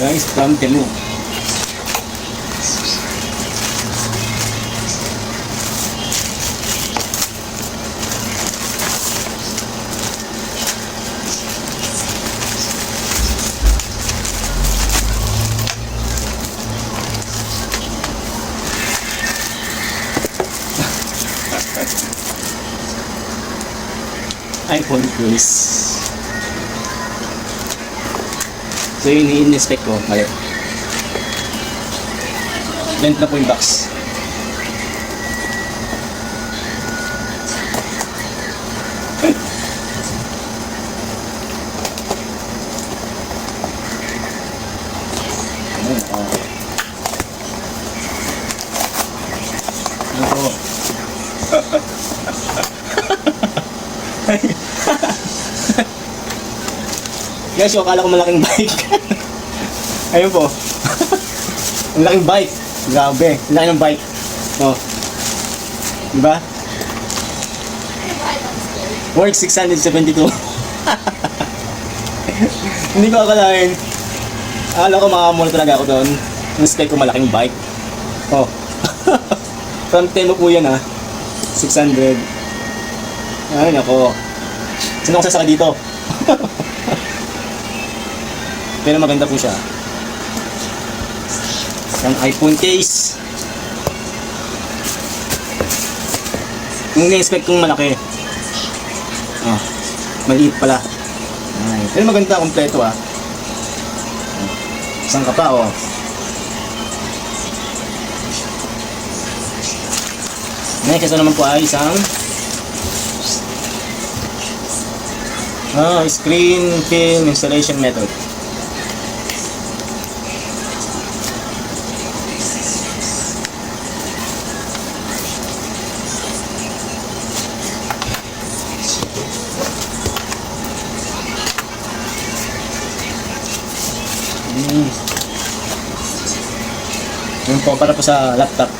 Guys, from Temu. iPhone case. So yun i-inspect ko, mali. Lent na po yung box. Ayun, oh. Ano po? Guys, yung akala ko malaking bike. Ayun po. Ang laking bike. Grabe. Ang laki ng bike. Oh. Diba? Work 672. Hindi ko akalain. Akala ko makamula talaga ako doon. Instead ko malaking bike. Oh. From Temo po yan ha. 600. Ay, nako. Sino ko sasakay dito? Pero maganda po siya. Yung iPhone case. Yung na-expect kong malaki. Ah, maliit pala. Ay, pero maganda, kompleto ah. Isang ka pa, oh. Next, ito naman po ay isang Ah, screen film installation method. Yun po, para po sa laptop.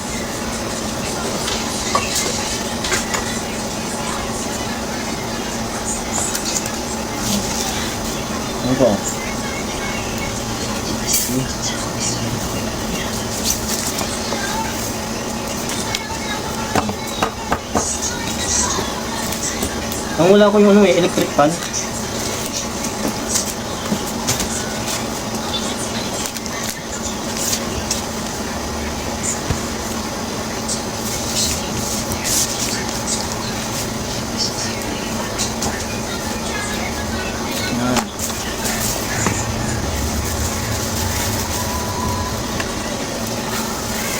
Ano po? Ang wala ko yung ano eh, electric fan.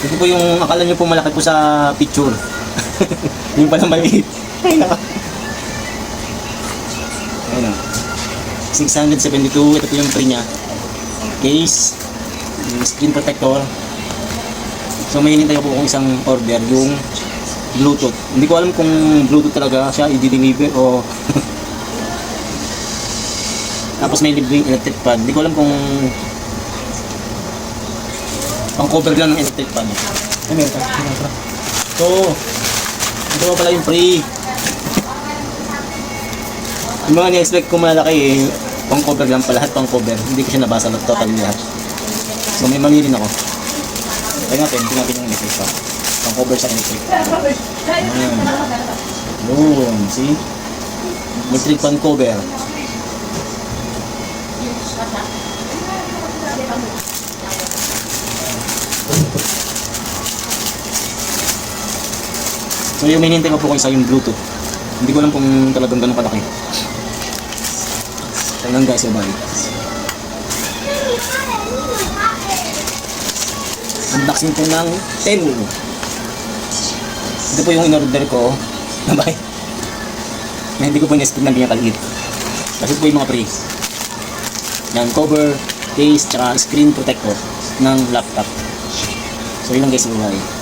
Ito po yung akala nyo po malaki po sa picture. yung pala maliit. Ay naka. Ayun o. 672. Ito po yung free niya. Case. Screen protector. So may hinintay ko po kung isang order. Yung Bluetooth. Hindi ko alam kung Bluetooth talaga siya i-deliver o tapos may libreng electric fan. Hindi ko alam kung cover lang ng electric fan. Ay, pa. Meron pa. So, ito pa pala yung free. Yung mga ni-expect ko malaki eh, pang cover lang pala, lahat pang cover. Hindi ko siya nabasa na totally lahat. So, may mali rin ako. Kaya natin, tingnan natin yung electric fan. Pang cover sa electric. Ayan. Yun, see? Electric fan cover. So yung hinihintay ko po kayo sa yung Bluetooth. Hindi ko alam kung talagang ganun kalaki. Talagang guys, yung bali. Unboxing po ng Temu. Ito po yung in-order ko. Nabay. Na hindi ko po in-expect na ganyan kaliit. Kasi po yung mga pre. Yan, cover, case, tsaka screen protector ng laptop. So yun lang guys, buhay.